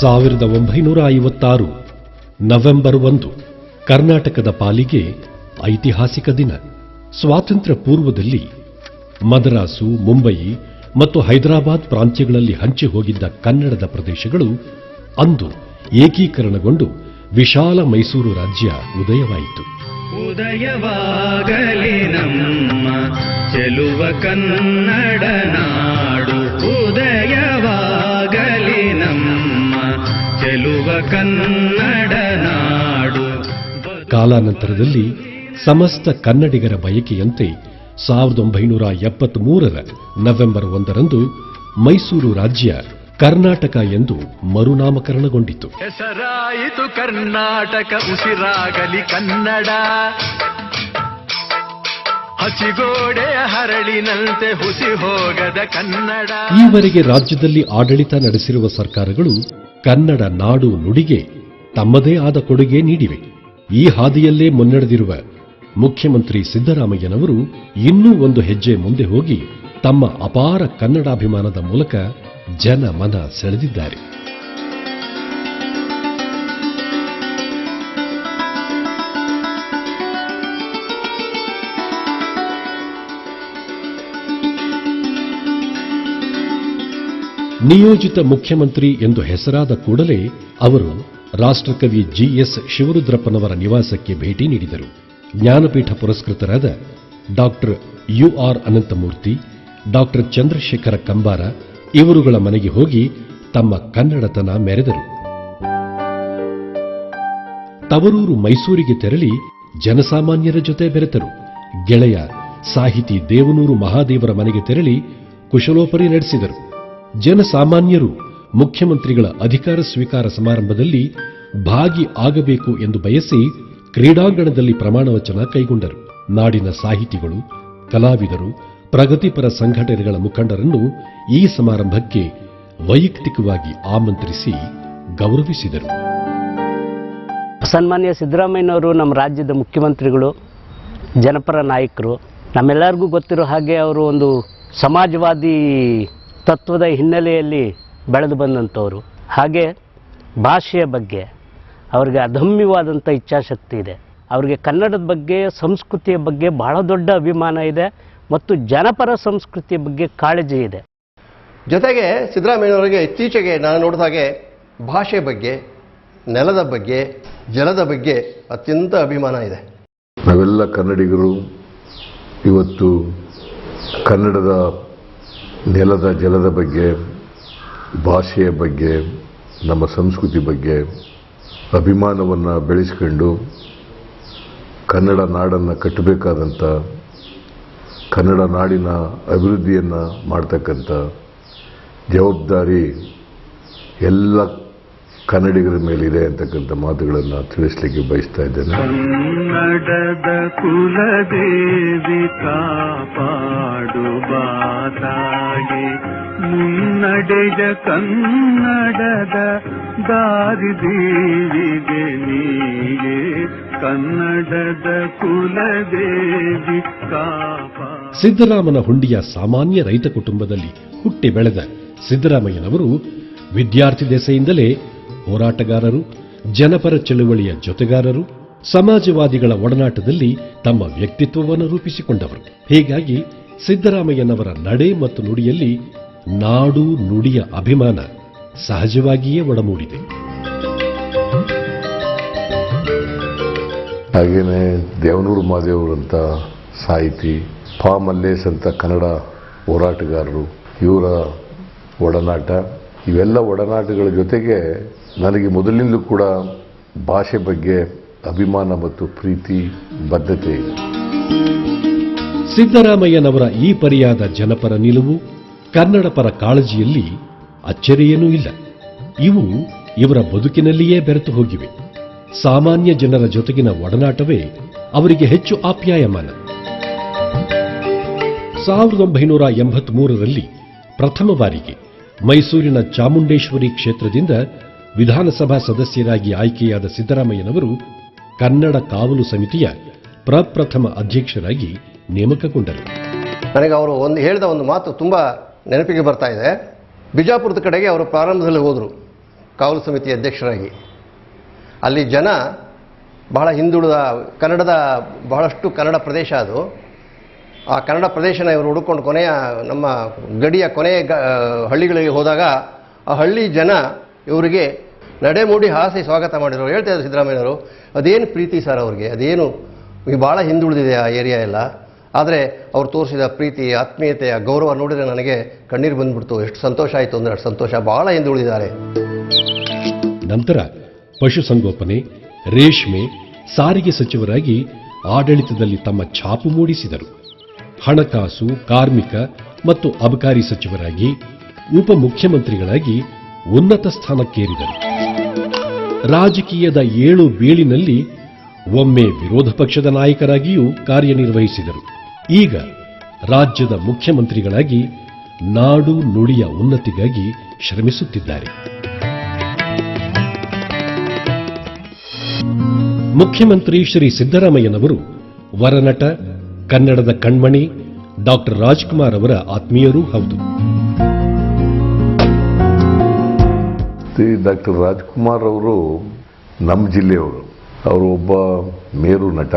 ಸಾವಿರದ ಒಂಬೈನೂರ ಐವತ್ತಾರು, ನವೆಂಬರ್ ಒಂದು, ಕರ್ನಾಟಕದ ಪಾಲಿಗೆ ಐತಿಹಾಸಿಕ ದಿನ. ಸ್ವಾತಂತ್ರ್ಯ ಪೂರ್ವದಲ್ಲಿ ಮದ್ರಾಸು ಮುಂಬಯಿ ಮತ್ತು ಹೈದರಾಬಾದ್ ಪ್ರಾಂತ್ಯಗಳಲ್ಲಿ ಹಂಚಿ ಹೋಗಿದ್ದ ಕನ್ನಡದ ಪ್ರದೇಶಗಳು ಅಂದು ಏಕೀಕರಣಗೊಂಡು ವಿಶಾಲ ಮೈಸೂರು ರಾಜ್ಯ ಉದಯವಾಯಿತು. ಉದಯವಾಗಲಿ ನಮ್ಮ ಚೆಲುವ ಕನ್ನಡ ನಾಡು ಚೆಲುವ ಕನ್ನಡ ನಾಡು. ಕಾಲಾನಂತರದಲ್ಲಿ ಸಮಸ್ತ ಕನ್ನಡಿಗರ ಬಯಕೆಯಂತೆ ಸಾವಿರದ ಒಂಬೈನೂರ ಎಪ್ಪತ್ಮೂರರ ನವೆಂಬರ್ ಒಂದರಂದು ಮೈಸೂರು ರಾಜ್ಯ ಕರ್ನಾಟಕ ಎಂದು ಮರುನಾಮಕರಣಗೊಂಡಿತು. ಹೆಸರಾಯಿತು ಕರ್ನಾಟಕ ಉಸಿರಾಗಲಿ ಕನ್ನಡ. ಹಸಿಗೋಡೆಯ ಹರಳಿನಂತೆ ಹುಸಿ ಹೋಗದ ಕನ್ನಡ. ಈವರೆಗೆ ರಾಜ್ಯದಲ್ಲಿ ಆಡಳಿತ ನಡೆಸಿರುವ ಸರ್ಕಾರಗಳು ಕನ್ನಡ ನಾಡು ನುಡಿಗೆ ತಮ್ಮದೇ ಆದ ಕೊಡುಗೆ ನೀಡಿವೆ. ಈ ಹಾದಿಯಲ್ಲೇ ಮುನ್ನಡೆದಿರುವ ಮುಖ್ಯಮಂತ್ರಿ ಸಿದ್ದರಾಮಯ್ಯನವರು ಇನ್ನೂ ಒಂದು ಹೆಜ್ಜೆ ಮುಂದೆ ಹೋಗಿ ತಮ್ಮ ಅಪಾರ ಕನ್ನಡಾಭಿಮಾನದ ಮೂಲಕ ಜನ ಮನ ಸೆಳೆದಿದ್ದಾರೆ. ನಿಯೋಜಿತ ಮುಖ್ಯಮಂತ್ರಿ ಎಂದು ಹೆಸರಾದ ಕೂಡಲೇ ಅವರು ರಾಷ್ಟ್ರಕವಿ ಜಿಎಸ್ ಶಿವರುದ್ರಪ್ಪನವರ ನಿವಾಸಕ್ಕೆ ಭೇಟಿ ನೀಡಿದರು. Jnanpith ಪುರಸ್ಕೃತರಾದ doctor UR Ananthamurthy, doctor Chandrashekhara Kambara ಇವರುಗಳ ಮನೆಗೆ ಹೋಗಿ ತಮ್ಮ ಕನ್ನಡತನ ಮೆರೆದರು. ತವರೂರು ಮೈಸೂರಿಗೆ ತೆರಳಿ ಜನಸಾಮಾನ್ಯರ ಜೊತೆ ಬೆರೆತರು. ಗೆಳೆಯ ಸಾಹಿತಿ ದೇವನೂರು ಮಹಾದೇವರ ಮನೆಗೆ ತೆರಳಿ ಕುಶಲೋಪರಿ ನಡೆಸಿದರು. ಜನಸಾಮಾನ್ಯರು ಮುಖ್ಯಮಂತ್ರಿಗಳ ಅಧಿಕಾರ ಸ್ವೀಕಾರ ಸಮಾರಂಭದಲ್ಲಿ ಭಾಗಿ ಆಗಬೇಕು ಎಂದು ಬಯಸಿ ಕ್ರೀಡಾಂಗಣದಲ್ಲಿ ಪ್ರಮಾಣವಚನ ಕೈಗೊಂಡರು. ನಾಡಿನ ಸಾಹಿತಿಗಳು, ಕಲಾವಿದರು, ಪ್ರಗತಿಪರ ಸಂಘಟನೆಗಳ ಮುಖಂಡರನ್ನು ಈ ಸಮಾರಂಭಕ್ಕೆ ವೈಯಕ್ತಿಕವಾಗಿ ಆಮಂತ್ರಿಸಿ ಗೌರವಿಸಿದರು. ಸನ್ಮಾನ್ಯ ಸಿದ್ದರಾಮಯ್ಯನವರು ನಮ್ಮ ರಾಜ್ಯದ ಮುಖ್ಯಮಂತ್ರಿಗಳು, ಜನಪರ ನಾಯಕರು, ನಮ್ಮೆಲ್ಲರಿಗೂ ಗೊತ್ತಿರೋ ಹಾಗೆ ಅವರು ಒಂದು ಸಮಾಜವಾದಿ ತತ್ವದ ಹಿನ್ನೆಲೆಯಲ್ಲಿ ಬೆಳೆದು ಬಂದಂಥವರು. ಹಾಗೆ ಭಾಷೆಯ ಬಗ್ಗೆ ಅವರಿಗೆ ಅದಮ್ಯವಾದಂಥ ಇಚ್ಛಾಶಕ್ತಿ ಇದೆ. ಅವರಿಗೆ ಕನ್ನಡದ ಬಗ್ಗೆ ಸಂಸ್ಕೃತಿಯ ಬಗ್ಗೆ ಬಹಳ ದೊಡ್ಡ ಅಭಿಮಾನ ಇದೆ ಮತ್ತು ಜನಪರ ಸಂಸ್ಕೃತಿಯ ಬಗ್ಗೆ ಕಾಳಜಿ ಇದೆ. ಜೊತೆಗೆ ಸಿದ್ದರಾಮಯ್ಯನವರಿಗೆ ಇತ್ತೀಚೆಗೆ ನಾನು ನೋಡಿದ ಹಾಗೆ ಭಾಷೆ ಬಗ್ಗೆ ನೆಲದ ಬಗ್ಗೆ ಜಲದ ಬಗ್ಗೆ ಅತ್ಯಂತ ಅಭಿಮಾನ ಇದೆ. ನಾವೆಲ್ಲ ಕನ್ನಡಿಗರು ಇವತ್ತು ಕನ್ನಡದ ನೆಲದ ಜಲದ ಬಗ್ಗೆ, ಭಾಷೆಯ ಬಗ್ಗೆ, ನಮ್ಮ ಸಂಸ್ಕೃತಿ ಬಗ್ಗೆ ಅಭಿಮಾನವನ್ನು ಬೆಳೆಸ್ಕೊಂಡು ಕನ್ನಡ ನಾಡನ್ನು ಕಟ್ಟಬೇಕಾದಂಥ ಕನ್ನಡ ನಾಡಿನ ಅಭಿವೃದ್ಧಿಯನ್ನು ಮಾಡ್ತಕ್ಕಂಥ ಜವಾಬ್ದಾರಿ ಎಲ್ಲ ಕನ್ನಡಿಗರ ಮೇಲಿದೆ ಅಂತಕ್ಕಂಥ ಮಾತುಗಳನ್ನು ತಿಳಿಸ್ಲಿಕ್ಕೆ ಬಯಸ್ತಾ ಇದ್ದೇನೆ. ಕನ್ನಡದ ಕುಲದೇವಿ ಕಾಪಾಡು ಬಾತಾಗೆ ಮುನ್ನಡೆಯ ಕನ್ನಡದ ದಾರಿದೀವಿಗೆ ನೀಗೆ ಕನ್ನಡದ ಕುಲದೇವಿ ಕಾಪಾ ಸಿದ್ದರಾಮನ ಹುಂಡಿಯ ಸಾಮಾನ್ಯ ರೈತ ಕುಟುಂಬದಲ್ಲಿ ಹುಟ್ಟಿ ಬೆಳೆದ ಸಿದ್ದರಾಮಯ್ಯನವರು ವಿದ್ಯಾರ್ಥಿ ದೆಸೆಯಿಂದಲೇ ಹೋರಾಟಗಾರರು, ಜನಪರ ಚಳುವಳಿಯ ಜೊತೆಗಾರರು, ಸಮಾಜವಾದಿಗಳ ಒಡನಾಟದಲ್ಲಿ ತಮ್ಮ ವ್ಯಕ್ತಿತ್ವವನ್ನು ರೂಪಿಸಿಕೊಂಡವರು. ಹೀಗಾಗಿ ಸಿದ್ದರಾಮಯ್ಯನವರ ನಡೆ ಮತ್ತು ನುಡಿಯಲ್ಲಿ ನಾಡು ನುಡಿಯ ಅಭಿಮಾನ ಸಹಜವಾಗಿಯೇ ಒಡಮೂಡಿದೆ. ಹಾಗೆಯೇ ದೇವನೂರು ಮಾದೇವರಂತ ಸಾಹಿತಿ ಫಾ ಅಂತ ಕನ್ನಡ ಹೋರಾಟಗಾರರು, ಇವರ ಒಡನಾಟ, ಇವೆಲ್ಲ ಒಡನಾಟಗಳ ಜೊತೆಗೆ ನನಗೆ ಮೊದಲಿಂದಲೂ ಕೂಡ ಭಾಷೆ ಬಗ್ಗೆ ಅಭಿಮಾನ ಮತ್ತು ಪ್ರೀತಿ, ಬದ್ಧತೆ ಇದೆ. ಸಿದ್ದರಾಮಯ್ಯನವರ ಈ ಪರಿಯಾದ ಜನಪರ ನಿಲುವು ಕನ್ನಡ ಪರ ಕಾಳಜಿಯಲ್ಲಿ ಅಚ್ಚರಿಯೇನೂ ಇಲ್ಲ. ಇವು ಇವರ ಬದುಕಿನಲ್ಲಿಯೇ ಬೆರೆತು ಹೋಗಿವೆ. ಸಾಮಾನ್ಯ ಜನರ ಜೊತೆಗಿನ ಒಡನಾಟವೇ ಅವರಿಗೆ ಹೆಚ್ಚು ಆಪ್ಯಾಯಮಾನ. ಸಾವಿರದ ಒಂಬೈನೂರ ಎಂಬತ್ಮೂರರಲ್ಲಿ ಪ್ರಥಮ ಬಾರಿಗೆ ಮೈಸೂರಿನ ಚಾಮುಂಡೇಶ್ವರಿ ಕ್ಷೇತ್ರದಿಂದ ವಿಧಾನಸಭಾ ಸದಸ್ಯರಾಗಿ ಆಯ್ಕೆಯಾದ ಸಿದ್ದರಾಮಯ್ಯನವರು ಕನ್ನಡ ಕಾವಲು ಸಮಿತಿಯ ಪ್ರಪ್ರಥಮ ಅಧ್ಯಕ್ಷರಾಗಿ ನೇಮಕಗೊಂಡರು. ನನಗೆ ಅವರು ಒಂದು ಹೇಳಿದ ಒಂದು ಮಾತು ತುಂಬ ನೆನಪಿಗೆ ಬರ್ತಾ ಇದೆ. ಬಿಜಾಪುರದ ಕಡೆಗೆ ಅವರು ಪ್ರಾರಂಭದಲ್ಲಿ ಹೋದರು, ಕಾವಲು ಸಮಿತಿ ಅಧ್ಯಕ್ಷರಾಗಿ. ಅಲ್ಲಿ ಜನ ಬಹಳ ಹಿಂದುಳಿದ, ಕನ್ನಡದ ಬಹಳಷ್ಟು ಕನ್ನಡ ಪ್ರದೇಶ ಅದು. ಆ ಕನ್ನಡ ಪ್ರದೇಶನ ಇವರು ಹುಡುಕೊಂಡು ಕೊನೆಯ ನಮ್ಮ ಗಡಿಯ ಕೊನೆಯ ಹಳ್ಳಿಗಳಿಗೆ ಹೋದಾಗ ಆ ಹಳ್ಳಿ ಜನ ಇವರಿಗೆ ನಡೆಮೂಡಿ ಹಾಸಿ ಸ್ವಾಗತ ಮಾಡಿರೋರು, ಹೇಳ್ತಾ ಇದ್ರು ಸಿದ್ದರಾಮಯ್ಯವರು ಅದೇನು ಪ್ರೀತಿ ಸರ್ ಅವ್ರಿಗೆ? ಅದೇನು ಈಗ ಭಾಳ ಹಿಂದುಳಿದಿದೆ ಆ ಏರಿಯಾ ಎಲ್ಲ. ಆದರೆ ಅವ್ರು ತೋರಿಸಿದ ಪ್ರೀತಿ, ಆತ್ಮೀಯತೆ ಗೌರವ ನೋಡಿದರೆ ನನಗೆ ಕಣ್ಣೀರು ಬಂದ್ಬಿಡ್ತು. ಎಷ್ಟು ಸಂತೋಷ ಆಯಿತು ಅಂದರೆ ಅಷ್ಟು ಸಂತೋಷ. ಭಾಳ ಹಿಂದುಳಿದಿದ್ದಾರೆ. ನಂತರ ಪಶುಸಂಗೋಪನೆ ರೇಷ್ಮೆ, ಸಾರಿಗೆ ಸಚಿವರಾಗಿ ಆಡಳಿತದಲ್ಲಿ ತಮ್ಮ ಛಾಪು ಮೂಡಿಸಿದರು. ಹಣಕಾಸು, ಕಾರ್ಮಿಕ ಮತ್ತು ಅಬಕಾರಿ ಸಚಿವರಾಗಿ ಉಪಮುಖ್ಯಮಂತ್ರಿಗಳಾಗಿ ಉನ್ನತ ಸ್ಥಾನಕ್ಕೇರಿದರು. ರಾಜಕೀಯದ ಏಳು ಬೀಳಿನಲ್ಲಿ ಒಮ್ಮೆ ವಿರೋಧ ಪಕ್ಷದ ನಾಯಕರಾಗಿಯೂ ಕಾರ್ಯನಿರ್ವಹಿಸಿದರು. ಈಗ ರಾಜ್ಯದ ಮುಖ್ಯಮಂತ್ರಿಗಳಾಗಿ ನಾಡು ನುಡಿಯ ಉನ್ನತಿಗಾಗಿ ಶ್ರಮಿಸುತ್ತಿದ್ದಾರೆ. ಮುಖ್ಯಮಂತ್ರಿ ಶ್ರೀ ಸಿದ್ದರಾಮಯ್ಯನವರು ವರನಟ, ಕನ್ನಡದ ಕಣ್ಮಣಿ ಡಾಕ್ಟರ್ ರಾಜ್ಕುಮಾರ್ ಅವರ ಆತ್ಮೀಯರೂ ಹೌದು. ಡಾಕ್ಟರ್ ರಾಜ್ಕುಮಾರ್ ಅವರು ನಮ್ಮ ಜಿಲ್ಲೆಯವರು. ಅವರು ಒಬ್ಬ ಮೇರು ನಟ.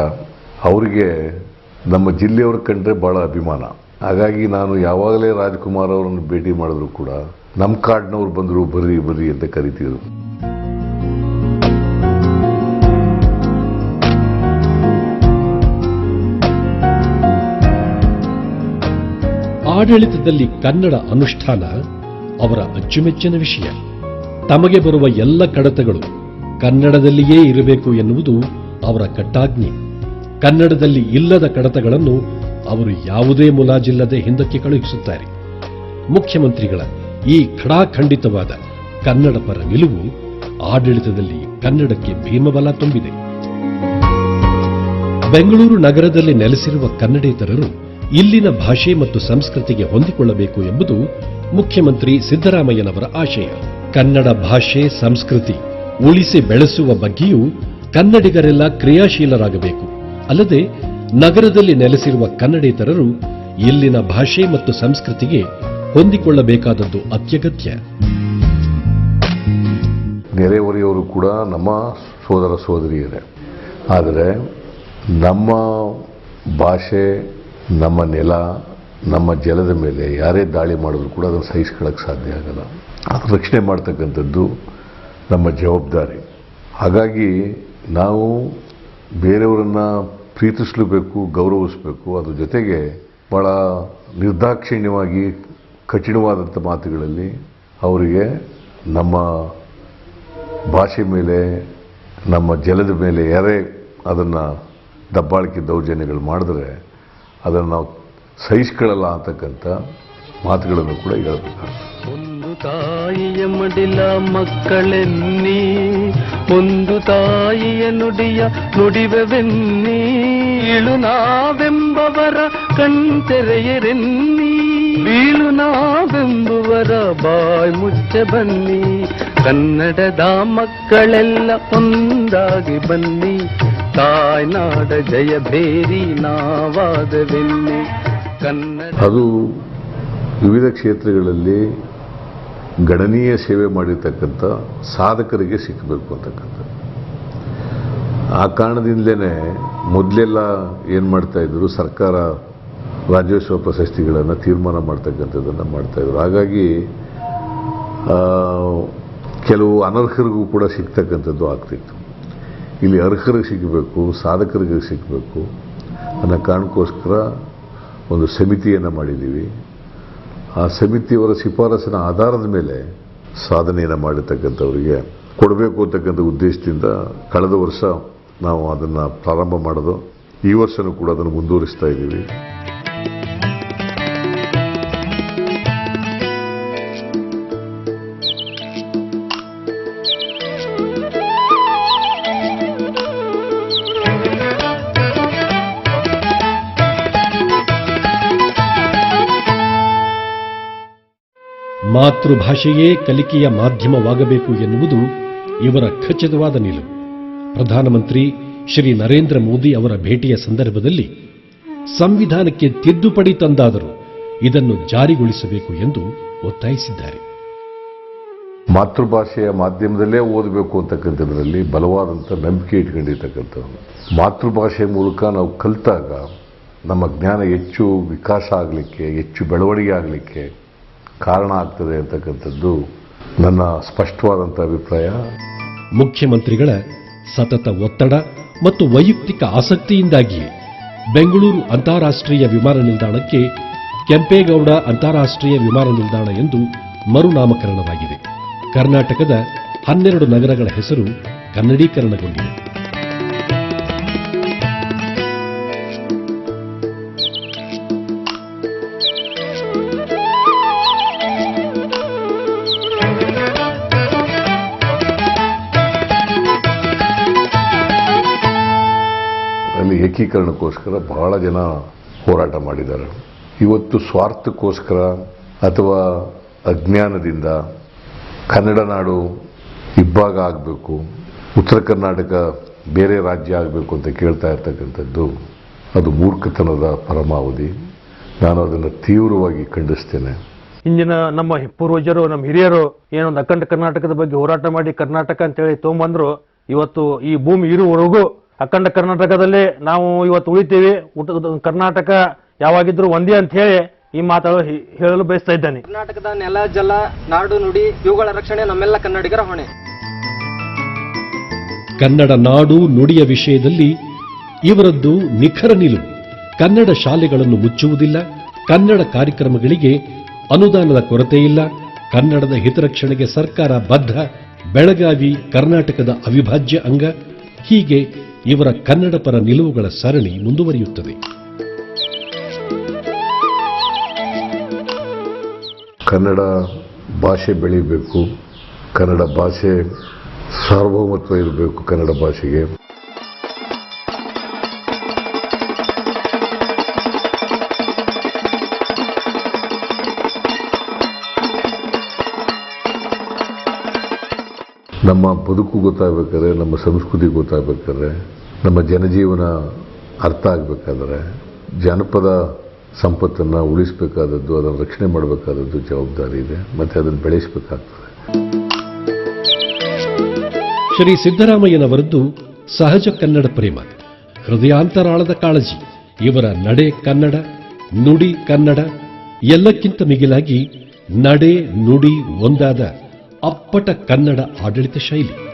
ಅವರಿಗೆ ನಮ್ಮ ಜಿಲ್ಲೆಯವ್ರ ಕಂಡ್ರೆ ಭಾಳ ಅಭಿಮಾನ. ಹಾಗಾಗಿ ನಾನು ಯಾವಾಗಲೇ ರಾಜ್ಕುಮಾರ್ ಅವರನ್ನು ಭೇಟಿ ಮಾಡಿದ್ರು ಕೂಡ ನಮ್ಮ ಕಾಡ್ನವ್ರು ಬಂದರು, ಬರ್ರಿ ಬರ್ರಿ ಅಂತ ಕರಿತಿದ್ರು. ಆಡಳಿತದಲ್ಲಿ ಕನ್ನಡ ಅನುಷ್ಠಾನ ಅವರ ಅಚ್ಚುಮೆಚ್ಚಿನ ವಿಷಯ. ತಮಗೆ ಬರುವ ಎಲ್ಲ ಕಡತಗಳು ಕನ್ನಡದಲ್ಲಿಯೇ ಇರಬೇಕು ಎನ್ನುವುದು ಅವರ ಕಟ್ಟಾಜ್ಞೆ. ಕನ್ನಡದಲ್ಲಿ ಇಲ್ಲದ ಕಡತಗಳನ್ನು ಅವರು ಯಾವುದೇ ಮುಲಾಜಿಲ್ಲದೆ ಹಿಂದಕ್ಕೆ ಕಳುಹಿಸುತ್ತಾರೆ. ಮುಖ್ಯಮಂತ್ರಿಗಳ ಈ ಖಡಾಖಂಡಿತವಾದ ಕನ್ನಡ ಪರ ನಿಲುವು ಆಡಳಿತದಲ್ಲಿ ಕನ್ನಡಕ್ಕೆ ಭೀಮಬಲ ತುಂಬಿದೆ. ಬೆಂಗಳೂರು ನಗರದಲ್ಲಿ ನೆಲೆಸಿರುವ ಕನ್ನಡೇತರರು ಇಲ್ಲಿನ ಭಾಷೆ ಮತ್ತು ಸಂಸ್ಕೃತಿಗೆ ಹೊಂದಿಕೊಳ್ಳಬೇಕು ಎಂಬುದು ಮುಖ್ಯಮಂತ್ರಿ ಸಿದ್ದರಾಮಯ್ಯನವರ ಆಶಯ. ಕನ್ನಡ ಭಾಷೆ, ಸಂಸ್ಕೃತಿ ಉಳಿಸಿ ಬೆಳೆಸುವ ಬಗ್ಗೆಯೂ ಕನ್ನಡಿಗರೆಲ್ಲ ಕ್ರಿಯಾಶೀಲರಾಗಬೇಕು. ಅಲ್ಲದೆ ನಗರದಲ್ಲಿ ನೆಲೆಸಿರುವ ಕನ್ನಡೇತರರು ಇಲ್ಲಿನ ಭಾಷೆ ಮತ್ತು ಸಂಸ್ಕೃತಿಗೆ ಹೊಂದಿಕೊಳ್ಳಬೇಕಾದದ್ದು ಅತ್ಯಗತ್ಯ. ನೆರೆಹೊರೆಯವರು ಕೂಡ ನಮ್ಮ ಸೋದರ ಸೋದರಿಯರೇ. ಆದರೆ ನಮ್ಮ ಭಾಷೆ, ನಮ್ಮ ನೆಲ, ನಮ್ಮ ಜಲದ ಮೇಲೆ ಯಾರೇ ದಾಳಿ ಮಾಡಿದ್ರು ಕೂಡ ಅದನ್ನು ಸಹಿಸ್ಕೊಳ್ಳೋಕ್ಕೆ ಸಾಧ್ಯ ಆಗಲ್ಲ. ರಕ್ಷಣೆ ಮಾಡ್ತಕ್ಕಂಥದ್ದು ನಮ್ಮ ಜವಾಬ್ದಾರಿ. ಹಾಗಾಗಿ ನಾವು ಬೇರೆಯವರನ್ನು ಪ್ರೀತಿಸಲೇಬೇಕು, ಗೌರವಿಸಬೇಕು, ಅದ್ರ ಜೊತೆಗೆ ಭಾಳ ನಿರ್ದಾಕ್ಷಿಣ್ಯವಾಗಿ, ಕಠಿಣವಾದಂಥ ಮಾತುಗಳಲ್ಲಿ ಅವರಿಗೆ ನಮ್ಮ ಭಾಷೆ ಮೇಲೆ, ನಮ್ಮ ಜಲದ ಮೇಲೆ ಯಾರೇ ಅದನ್ನು ದಬ್ಬಾಳಿಕೆ ದೌರ್ಜನ್ಯಗಳು ಮಾಡಿದ್ರೆ ಅದನ್ನು ನಾವು ಸಹಿಸ್ಕೊಳ್ಳಲ್ಲ ಅಂತಕ್ಕಂಥ ಮಾತುಗಳನ್ನು ಕೂಡ ಹೇಳಬೇಕಾಗ್ತದೆ. ತಾಯಿಯ ಮಡಿಲ ಮಕ್ಕಳೆನ್ನಿ, ಒಂದು ತಾಯಿಯ ನುಡಿಯ ನುಡಿವೆವೆನ್ನಿ, ಇಳು ನಾವೆಂಬವರ ಕಣ್ತೆರೆಯರೆನ್ನಿ, ಬೀಳು ನಾವೆಂಬುವರ ಬಾಯ್ ಮುಚ್ಚ ಬನ್ನಿ, ಕನ್ನಡದ ಮಕ್ಕಳೆಲ್ಲ ಒಂದಾಗಿ ಬನ್ನಿ, ತಾಯ್ನಾಡ ಜಯ ಭೇರಿ ನಾವಾದವೆನ್ನಿ, ಕನ್ನಡ ಅದು ವಿವಿಧ ಕ್ಷೇತ್ರಗಳಲ್ಲಿ ಗಣನೀಯ ಸೇವೆ ಮಾಡಿರ್ತಕ್ಕಂಥ ಸಾಧಕರಿಗೆ ಸಿಕ್ಕಬೇಕು ಅಂತಕ್ಕಂಥದ್ದು. ಆ ಕಾರಣದಿಂದಲೇ ಮೊದಲೆಲ್ಲ ಏನು ಮಾಡ್ತಾ ಇದ್ರು, ಸರ್ಕಾರ ರಾಜ್ಯೋತ್ಸವ ಪ್ರಶಸ್ತಿಗಳನ್ನು ತೀರ್ಮಾನ ಮಾಡ್ತಕ್ಕಂಥದ್ದನ್ನು ಮಾಡ್ತಾಯಿದ್ರು ಹಾಗಾಗಿ ಕೆಲವು ಅನರ್ಹರಿಗೂ ಕೂಡ ಸಿಗ್ತಕ್ಕಂಥದ್ದು ಆಗ್ತಿತ್ತು. ಇಲ್ಲಿ ಅರ್ಹರಿಗೆ ಸಿಗಬೇಕು, ಸಾಧಕರಿಗೆ ಸಿಗಬೇಕು ಅನ್ನೋ ಕಾರಣಕ್ಕೋಸ್ಕರ ಒಂದು ಸಮಿತಿಯನ್ನು ಮಾಡಿದ್ದೀವಿ ಆ ಸಮಿತಿಯವರ ಶಿಫಾರಸಿನ ಆಧಾರದ ಮೇಲೆ ಸಾಧನೆಯನ್ನು ಮಾಡಿರ್ತಕ್ಕಂಥವರಿಗೆ ಕೊಡಬೇಕು ಅಂತಕ್ಕಂಥ ಉದ್ದೇಶದಿಂದ ಕಳೆದ ವರ್ಷ ನಾವು ಅದನ್ನು ಪ್ರಾರಂಭ ಮಾಡೋದು. ಈ ವರ್ಷನೂ ಕೂಡ ಅದನ್ನು ಮುಂದುವರಿಸ್ತಾ ಇದ್ದೀವಿ. ಮಾತೃಭಾಷೆಯೇ ಕಲಿಕೆಯ ಮಾಧ್ಯಮವಾಗಬೇಕು ಎನ್ನುವುದು ಇವರ ಖಚಿತವಾದ ನಿಲುವು. ಪ್ರಧಾನಮಂತ್ರಿ ಶ್ರೀ ನರೇಂದ್ರ ಮೋದಿ ಅವರ ಭೇಟಿಯ ಸಂದರ್ಭದಲ್ಲಿ ಸಂವಿಧಾನಕ್ಕೆ ತಿದ್ದುಪಡಿ ತಂದಾದರೂ ಇದನ್ನು ಜಾರಿಗೊಳಿಸಬೇಕು ಎಂದು ಒತ್ತಾಯಿಸಿದ್ದಾರೆ. ಮಾತೃಭಾಷೆಯ ಮಾಧ್ಯಮದಲ್ಲೇ ಓದಬೇಕು ಅಂತಕ್ಕಂಥದ್ರಲ್ಲಿ ಬಲವಾದಂಥ ನಂಬಿಕೆ ಇಟ್ಕೊಂಡಿರ್ತಕ್ಕಂಥವ್ರು. ಮಾತೃಭಾಷೆ ಮೂಲಕ ನಾವು ಕಲಿತಾಗ ನಮ್ಮ ಜ್ಞಾನ ಹೆಚ್ಚು ವಿಕಾಸ ಆಗಲಿಕ್ಕೆ, ಹೆಚ್ಚು ಬೆಳವಣಿಗೆ ಆಗಲಿಕ್ಕೆ ಕಾರಣ ಆಗ್ತದೆ ಅಂತಕ್ಕಂಥದ್ದು ನನ್ನ ಸ್ಪಷ್ಟವಾದಂಥ ಅಭಿಪ್ರಾಯ. ಮುಖ್ಯಮಂತ್ರಿಗಳ ಸತತ ಒತ್ತಡ ಮತ್ತು ವೈಯಕ್ತಿಕ ಆಸಕ್ತಿಯಿಂದಾಗಿ ಬೆಂಗಳೂರು ಅಂತಾರಾಷ್ಟ್ರೀಯ ವಿಮಾನ ನಿಲ್ದಾಣಕ್ಕೆ ಕೆಂಪೇಗೌಡ ಅಂತಾರಾಷ್ಟ್ರೀಯ ವಿಮಾನ ನಿಲ್ದಾಣ ಎಂದು ಮರುನಾಮಕರಣವಾಗಿದೆ. ಕರ್ನಾಟಕದ ಹನ್ನೆರಡು ನಗರಗಳ ಹೆಸರು ಕನ್ನಡೀಕರಣಗೊಂಡಿದೆ. ಏಕೀಕರಣಕ್ಕೋಸ್ಕರ ಬಹಳ ಜನ ಹೋರಾಟ ಮಾಡಿದ್ದಾರೆ. ಇವತ್ತು ಸ್ವಾರ್ಥಕ್ಕೋಸ್ಕರ ಅಥವಾ ಅಜ್ಞಾನದಿಂದ ಕನ್ನಡ ನಾಡು ಇಬ್ಬಾಗ ಆಗಬೇಕು, ಉತ್ತರ ಕರ್ನಾಟಕ ಬೇರೆ ರಾಜ್ಯ ಆಗಬೇಕು ಅಂತ ಕೇಳ್ತಾ ಇರ್ತಕ್ಕಂಥದ್ದು ಅದು ಮೂರ್ಖತನದ ಪರಮಾವಧಿ. ನಾನು ಅದನ್ನು ತೀವ್ರವಾಗಿ ಖಂಡಿಸ್ತೇನೆ. ಇಂದಿನ ನಮ್ಮ ಪೂರ್ವಜರು, ನಮ್ಮ ಹಿರಿಯರು ಏನೊಂದು ಅಖಂಡ ಕರ್ನಾಟಕದ ಬಗ್ಗೆ ಹೋರಾಟ ಮಾಡಿ ಕರ್ನಾಟಕ ಅಂತೇಳಿ ತೊಗೊಂಬಂದ್ರು, ಇವತ್ತು ಈ ಭೂಮಿ ಇರುವವರೆಗೂ ಅಖಂಡ ಕರ್ನಾಟಕದಲ್ಲಿ ನಾವು ಇವತ್ತು ಉಳಿತೀವಿ. ಊಟ ಕರ್ನಾಟಕ ಯಾವಾಗಿದ್ರು ಒಂದೇ ಅಂತ ಹೇಳಿ ಈ ಮಾತಾಡಲು ಹೇಳಲು ಬಯಸ್ತಾ ಇದ್ದೇನೆ. ಕರ್ನಾಟಕದ ನೆಲ ಜಲ ನಾಡು ನುಡಿ ಇವುಗಳ ರಕ್ಷಣೆ ನಮ್ಮೆಲ್ಲ ಕನ್ನಡಿಗರ ಹೊಣೆ. ಕನ್ನಡ ನಾಡು ನುಡಿಯ ವಿಷಯದಲ್ಲಿ ಇವರದ್ದು ನಿಖರ ನಿಲುವು. ಕನ್ನಡ ಶಾಲೆಗಳನ್ನು ಮುಚ್ಚುವುದಿಲ್ಲ. ಕನ್ನಡ ಕಾರ್ಯಕ್ರಮಗಳಿಗೆ ಅನುದಾನದ ಕೊರತೆ ಇಲ್ಲ. ಕನ್ನಡದ ಹಿತರಕ್ಷಣೆಗೆ ಸರ್ಕಾರ ಬದ್ಧ. ಬೆಳಗಾವಿ ಕರ್ನಾಟಕದ ಅವಿಭಾಜ್ಯ ಅಂಗ. ಹೀಗೆ ಇವರ ಕನ್ನಡ ಪರ ನಿಲುವುಗಳ ಸರಣಿ ಮುಂದುವರಿಯುತ್ತದೆ. ಕನ್ನಡ ಭಾಷೆ ಬೆಳಿಬೇಕು, ಕನ್ನಡ ಭಾಷೆ ಸಾರ್ವಭೌಮತ್ವ ಇರಬೇಕು ಕನ್ನಡ ಭಾಷೆಗೆ. ನಮ್ಮ ಬದುಕು ಗೊತ್ತಾಗಬೇಕಾದ್ರೆ, ನಮ್ಮ ಸಂಸ್ಕೃತಿ ಗೊತ್ತಾಗಬೇಕಾದ್ರೆ, ನಮ್ಮ ಜನಜೀವನ ಅರ್ಥ ಆಗಬೇಕಾದ್ರೆ, ಜಾನಪದ ಸಂಪತ್ತನ್ನು ಉಳಿಸಬೇಕಾದದ್ದು, ಅದನ್ನು ರಕ್ಷಣೆ ಮಾಡಬೇಕಾದದ್ದು ಜವಾಬ್ದಾರಿ ಇದೆ, ಮತ್ತು ಅದನ್ನು ಬೆಳೆಸಬೇಕಾಗ್ತದೆ. ಶ್ರೀ ಸಿದ್ದರಾಮಯ್ಯನವರದ್ದು ಸಹಜ ಕನ್ನಡ ಪ್ರೇಮ ಹೃದಯಾಂತರಾಳದ ಕಾಳಜಿ, ಇವರ ನಡೆ ಕನ್ನಡ, ನುಡಿ ಕನ್ನಡ, ಎಲ್ಲಕ್ಕಿಂತ ಮಿಗಿಲಾಗಿ ನಡೆ ನುಡಿ ಒಂದಾದ ಅಪ್ಪಟ ಕನ್ನಡ ಆಡಳಿತ ಶೈಲಿ.